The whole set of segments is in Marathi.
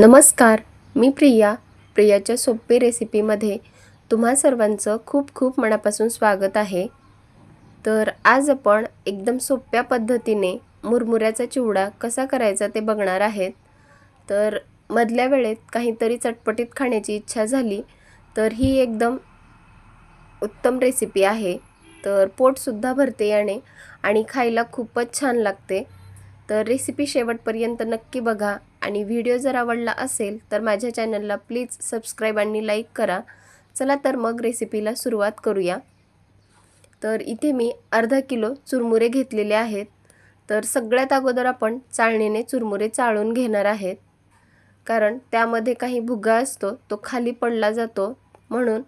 नमस्कार मी प्रिया. प्रियाच्या सोपी रेसिपीमध्ये तुम्हा सर्वांचं खूप खूप मनापासून स्वागत आहे. तर आज आपण एकदम सोप्या पद्धतीने मुरमुऱ्याचा चिवडा कसा करायचा ते बघणार आहेत. तर मधल्या वेळेत काहीतरी चटपटीत खाण्याची इच्छा झाली तर ही एकदम उत्तम रेसिपी आहे. तर पोटसुद्धा भरते याने आणि खायला खूपच छान लागते. तर रेसिपी शेवटपर्यंत नक्की बघा. आणि व्हिडिओ जर आवडला असेल तर माझ्या चॅनलला प्लीज सबस्क्राईब आणि लाईक करा. चला तर मग रेसिपीला सुरुवात करूया. तर इथे मी अर्धा किलो चुरमुरे घेतलेले आहेत. तर सगळ्यात अगोदर आपण चाळणीने चुरमुरे चाळून घेणार आहेत. कारण त्यामध्ये काही भुगा असतो तो खाली पडला जातो. म्हणून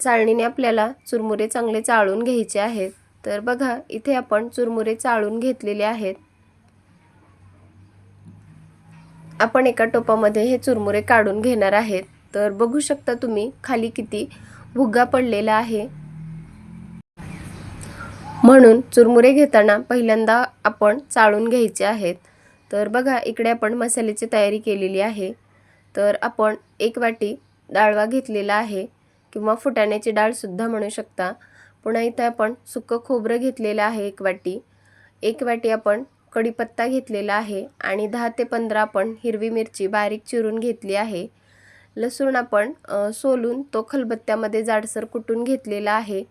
चाळणीने आपल्याला चुरमुरे चांगले चाळून घ्यायचे आहेत. तर बघा इथे आपण चुरमुरे चाळून घेतलेले आहेत. आपण एका टोपामध्ये हे चुरमुरे काढून घेणार आहेत. तर बघू शकता तुम्ही खाली किती भुग्गा पडलेला आहे. म्हणून चुरमुरे घेताना पहिल्यांदा आपण चाळून घ्यायचे आहेत. तर बघा इकडे आपण मसाल्याची तयारी केलेली आहे. तर आपण एक वाटी डाळवा घेतलेला आहे किंवा फुटाण्याची डाळसुद्धा म्हणू शकता. पुन्हा इथं आपण सुकं खोबरं घेतलेलं आहे एक वाटी. एक वाटी आपण कढीपत्ता घेतलेला आहे आणि दहा ते पंधरा आपण हिरवी मिरची बारीक चिरून घेतली आहे. लसूण आपण सोलून तो खलबत्त्यामध्ये जाडसर कुटून घेतलेला आहे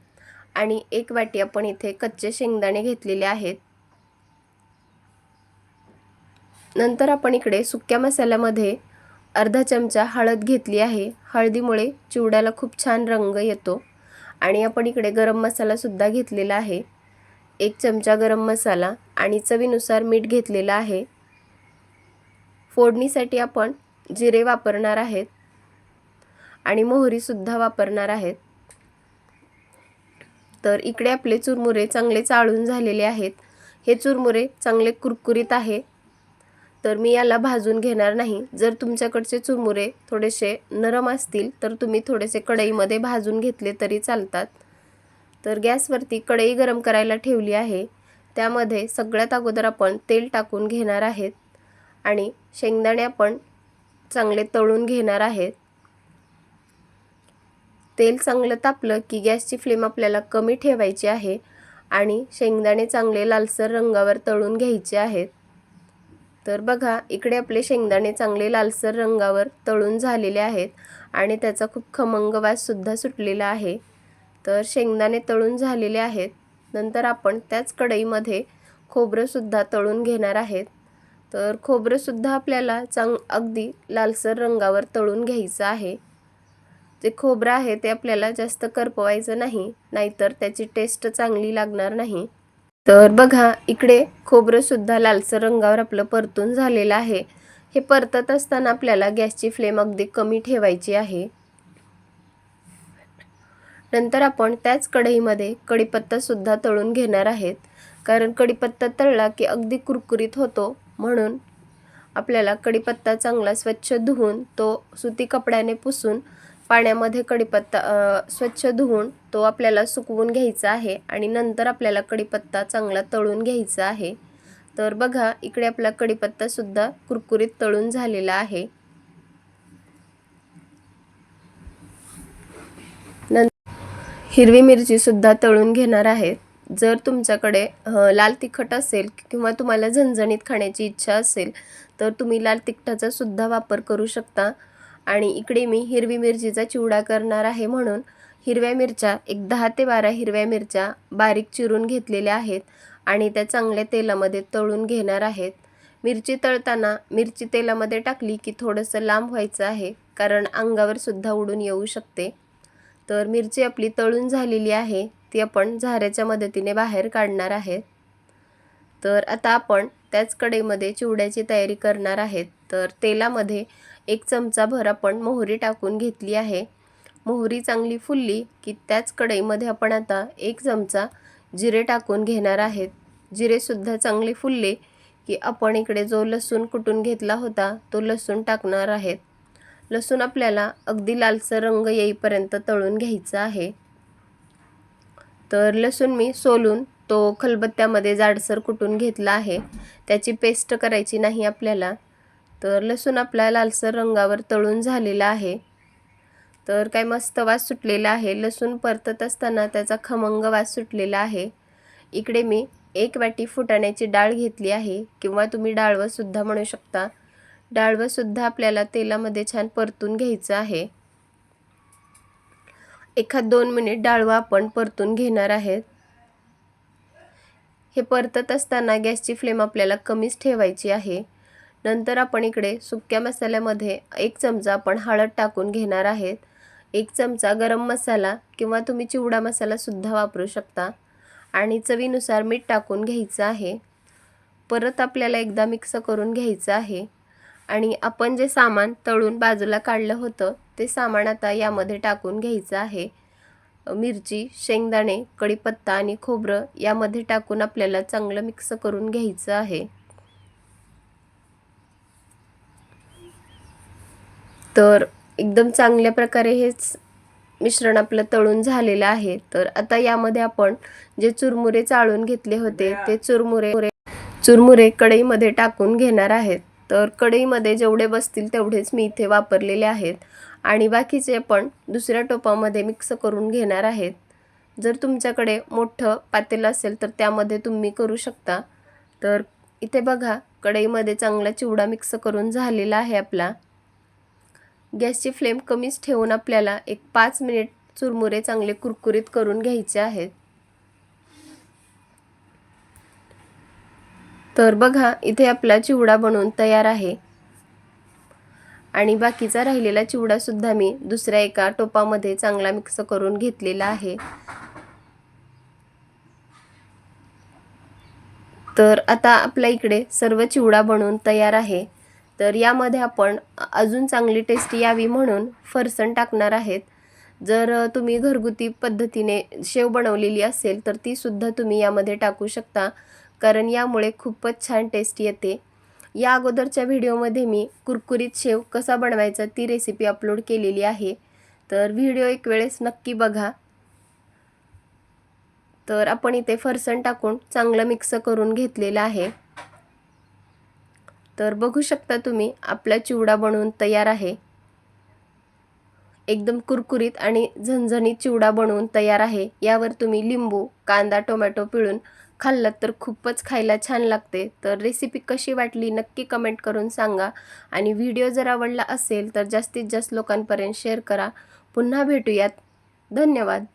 आणि एक वाटी आपण इथे कच्चे शेंगदाणे घेतलेले आहेत. नंतर आपण इकडे सुक्या मसाल्यामध्ये अर्धा चमचा हळद घेतली आहे. हळदीमुळे चिवड्याला खूप छान रंग येतो आणि आपण इकडे गरम मसालासुद्धा घेतलेला आहे. एक चमचा गरम मसाला आणि चवीनुसार मीठ घेतलेलं आहे. फोडणीसाठी आपण जिरे वापरणार आहेत आणि मोहरीसुद्धा वापरणार आहेत. तर इकडे आपले चुरमुरे चांगले चाळून झालेले आहेत. हे चुरमुरे चांगले कुरकुरीत आहे. तर मी याला भाजून घेणार नाही. जर तुमच्याकडचे चुरमुरे थोडेसे नरम असतील तर तुम्ही थोडेसे कढईमध्ये भाजून घेतले तरी चालतात. तर गॅसवरती कढई गरम करायला ठेवली आहे. त्यामध्ये सगळ्यात अगोदर आपण तेल टाकून घेणार आहेत आणि शेंगदाणे आपण चांगले तळून घेणार आहेत. तेल चांगलं तापलं की गॅसची फ्लेम आपल्याला कमी ठेवायची आहे आणि शेंगदाणे चांगले लालसर रंगावर तळून घ्यायचे आहेत. तर बघा इकडे आपले शेंगदाणे चांगले लालसर रंगावर तळून झालेले आहेत आणि त्याचा खूप खमंग वाससुद्धा सुटलेला आहे. तर शेंगदाणे तळून झालेले आहेत. नंतर आपण त्याच कढईमध्ये खोबरंसुद्धा तळून घेणार आहेत. तर खोबरंसुद्धा आपल्याला चांग अगदी लालसर रंगावर तळून घ्यायचं आहे. जे खोबरं आहे ते आपल्याला जास्त करपवायचं नाही नाहीतर त्याची टेस्ट चांगली लागणार नाही. तर बघा इकडे खोबरंसुद्धा लालसर रंगावर आपलं परतून झालेलं आहे. हे परतत असताना आपल्याला गॅसची फ्लेम अगदी कमी ठेवायची आहे. नंतर आपण त्याच कढईमध्ये कढीपत्तासुद्धा तळून घेणार आहेत. कारण कढीपत्ता तळला की अगदी कुरकुरीत होतो म्हणून आपल्याला कढीपत्ता चांगला स्वच्छ धुवून तो सुती कपड्याने पुसून पाण्यामध्ये कढीपत्ता स्वच्छ धुवून तो आपल्याला सुकवून घ्यायचा आहे आणि नंतर आपल्याला कढीपत्ता चांगला तळून घ्यायचा आहे. तर बघा इकडे आपला कढीपत्तासुद्धा कुरकुरीत तळून झालेला आहे. हिरवी मिरचीसुद्धा तळून घेणार आहेत जर तुमच्याकडे लाल तिखट असेल किंवा तुम्हाला झणझणीत खाण्याची इच्छा असेल तर तुम्ही लाल तिखटाचा सुद्धा वापर करू शकता. आणि इकडे मी हिरवी मिरचीचा चिवडा करणार आहे म्हणून. हिरव्या मिरच्या एक दहा ते बारा हिरव्या मिरच्या बारीक चिरून घेतलेल्या आहेत आणि त्या चांगल्या तेलामध्ये तळून घेणार आहेत. मिरची तळताना मिरची तेलामध्ये टाकली की थोडंसं लांब व्हायचं आहे कारण अंगावर सुद्धा उडून येऊ शकते. तर मिरची आपली तळून झालेली आहे ती आपण झाऱ्याच्या मदतीने बाहेर काढणार आहेत. तर आता आपण त्याच कढईमध्ये चिवड्याची तयारी करणार आहेत. तर तेलामध्ये एक चमचा भर आपण मोहरी टाकून घेतली आहे. मोहरी चांगली फुलली की त्याच कढईमध्ये आपण आता एक चमचा जिरे टाकून घेणार आहेत. जिरेसुद्धा चांगले फुलले की आपण इकडे जो लसूण कुटून घेतला होता तो लसूण टाकणार आहेत. लसूण आपल्याला अगदी लालसर रंग येईपर्यंत तळून घ्यायचा आहे. तर लसूण मी सोलून तो खलबत्त्यामध्ये जाडसर कुटून घेतला आहे. त्याची पेस्ट करायची नाही आपल्याला. तर लसूण आपला लालसर रंगावर तळून झालेला आहे. तर काय मस्त वास सुटलेला आहे. लसूण परतत असताना त्याचा खमंग वास सुटलेला आहे. इकडे मी एक वाटी फुटाण्याची डाळ घेतली आहे. किंवा तुम्ही डाळवंसुद्धा म्हणू शकता. डाळवंसुद्धा आपल्याला तेलामध्ये छान परतून घ्यायचं आहे. एखाद दोन मिनिट डाळवं आपण परतून घेणार आहेत. हे परतत असताना गॅसची फ्लेम आपल्याला कमीच ठेवायची आहे. नंतर आपण इकडे सुक्या मसाल्यामध्ये एक चमचा आपण हळद टाकून घेणार आहेत. एक चमचा गरम मसाला किंवा तुम्ही चिवडा मसालासुद्धा वापरू शकता. आणि चवीनुसार मीठ टाकून घ्यायचं आहे. परत आपल्याला एकदा मिक्स करून घ्यायचं आहे. आणि आपण जे सामान तळून बाजूला काढलं होतं ते सामान आता यामध्ये टाकून घ्यायचं आहे. मिरची शेंगदाणे कढीपत्ता आणि खोबरं यामध्ये टाकून आपल्याला चांगलं मिक्स करून घ्यायचं आहे. तर एकदम चांगल्या प्रकारे हेच मिश्रण आपलं तळून झालेलं आहे. तर आता यामध्ये आपण जे चुरमुरे चाळून घेतले होते ते चुरमुरे चुरमुरे कढईमध्ये टाकून घेणार आहेत. तर कढईमध्ये जेवढे बसतील तेवढेच मी इथे वापरलेले आहेत. आणि बाकीचे पण दुसऱ्या टोपामध्ये मिक्स करून घेणार आहेत. जर तुमच्याकडे मोठं पातेलं असेल तर त्यामध्ये तुम्ही करू शकता. तर इथे बघा कढईमध्ये चांगला चिवडा मिक्स करून झालेला आहे आपला. गॅसची फ्लेम कमीच ठेवून आपल्याला एक पाच मिनिट चुरमुरे चांगले कुरकुरीत करून घ्यायचे आहेत. तर बघा इथे आपला चिवडा बनवून तयार आहे. आणि बाकीचा राहिलेला चिवडासुद्धा मी दुसऱ्या एका टोपामध्ये चांगला मिक्स करून घेतलेला आहे. तर आता आपल्या इकडे सर्व चिवडा बनवून तयार आहे. तर यामध्ये आपण अजून चांगली टेस्टी यावी म्हणून फरसण टाकणार आहेत. जर तुम्ही घरगुती पद्धतीने शेव बनवलेली असेल तर तीसुद्धा तुम्ही यामध्ये टाकू शकता. कारण यामुळे खूपच छान टेस्ट येते. या अगोदरच्या व्हिडिओमध्ये मी कुरकुरीत शेव कसा बनवायचा ती रेसिपी अपलोड केलेली आहे. तर व्हिडिओ एक वेळेस नक्की बघा. तर आपण इथे फरसण टाकून चांगलं मिक्स करून घेतलेलं आहे. तर बघू शकता तुम्ही आपला चिवडा बनवून तयार आहे. एकदम कुरकुरीत आणि झणझणीत चिवडा बनवून तयार आहे. यावर तुम्ही लिंबू कांदा टोमॅटो पिळून खाल्लं तर खूपच खायला छान लागते. तर रेसिपी कशी वाटली नक्की कमेंट करून सांगा. आणि व्हिडिओ जर आवडला असेल तर जास्तीत जास्त लोकांपर्यंत शेअर करा. पुन्हा भेटूयात. धन्यवाद.